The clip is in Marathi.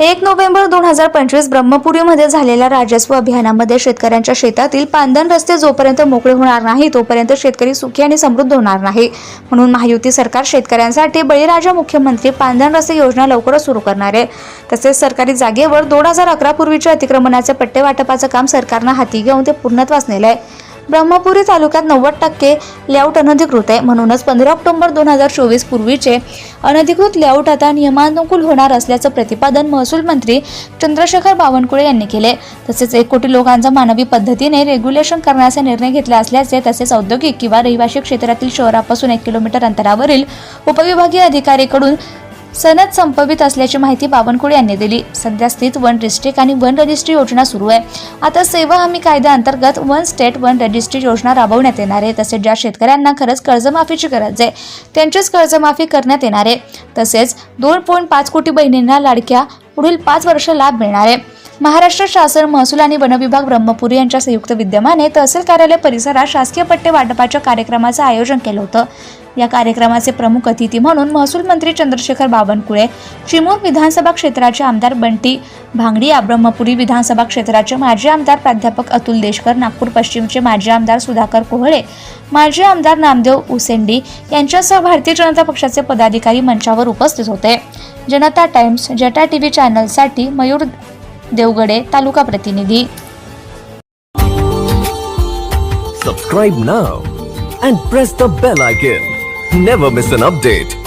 एक नोव्हेंबर दोन हजार पंचवीस ब्रह्मपुरीमध्ये झालेल्या राजस्व अभियानामध्ये शेतकऱ्यांच्या शेतातील पांदन रस्ते जोपर्यंत मोकळे होणार नाही तोपर्यंत शेतकरी सुखी आणि समृद्ध होणार नाही. म्हणून महायुती सरकार शेतकऱ्यांसाठी बळीराजा मुख्यमंत्री पांदन रस्ते योजना लवकरच सुरू करणार आहे. तसेच सरकारी जागेवर दोन हजार अकरा पूर्वीच्या अतिक्रमणाचे पट्टे वाटपाचं काम सरकारनं हाती घेऊन ते पूर्णत्वास नेलं आहे ब्रह्मपुरी तालुक्यात नव्वद टक्के लेआउट अनधिकृत आहे. म्हणूनच पंधरा ऑक्टोबर दोन हजार चोवीस पूर्वीचे अनधिकृत लेआउट आता नियमानुकूल होणार असल्याचं प्रतिपादन महसूल मंत्री चंद्रशेखर बावनकुळे यांनी केले तसेच एक कोटी लोकांचा मानवी पद्धतीने रेग्युलेशन करण्याचा निर्णय घेतला असल्याचे तसेच औद्योगिक किंवा रहिवासी क्षेत्रातील शहरापासून एक किलोमीटर अंतरावरील उपविभागीय अधिकारीकडून सनद संपवित असल्याची माहिती बावनकुळे यांनी दिली. सध्या स्थित वन डिस्ट्रिक्ट आणि वन रजिस्ट्री योजना सुरू आहे. आता सेवा हमी कायद्याअंतर्गत वन स्टेट वन रजिस्ट्री योजना राबवण्यात येणार आहे. तसेच ज्या शेतकऱ्यांना खरंच कर्जमाफीची गरज आहे त्यांचीच कर्जमाफी करण्यात येणार आहे. तसेच दोन पॉईंट पाच कोटी बहिणींना लाडक्या पुढील पाच वर्ष लाभ मिळणार आहे. महाराष्ट्र शासन महसूल आणि वनविभाग ब्रह्मपुरी यांच्या संयुक्त विद्यमाने तहसील कार्यालय परिसरात शासकीय पट्टे वाटपाच्या कार्यक्रमाचं आयोजन केलं होतं. या कार्यक्रमाचे प्रमुख अतिथी म्हणून महसूल मंत्री चंद्रशेखर बावनकुळे चिमूर विधानसभा क्षेत्राचे आमदार बंटी भांगडिया ब्रह्मपुरी विधानसभा क्षेत्राचे माजी आमदार प्राध्यापक अतुल देशकर नागपूर पश्चिमचे माजी आमदार सुधाकर कोहळे माजी आमदार नामदेव उसेंडी यांच्यासह भारतीय जनता पक्षाचे पदाधिकारी मंचावर उपस्थित होते. जनता टाइम्स जटा टी व्ही चॅनलसाठी मयूर देवगडे तालुका प्रतिनिधी Subscribe now and press the bell icon. Never miss an update.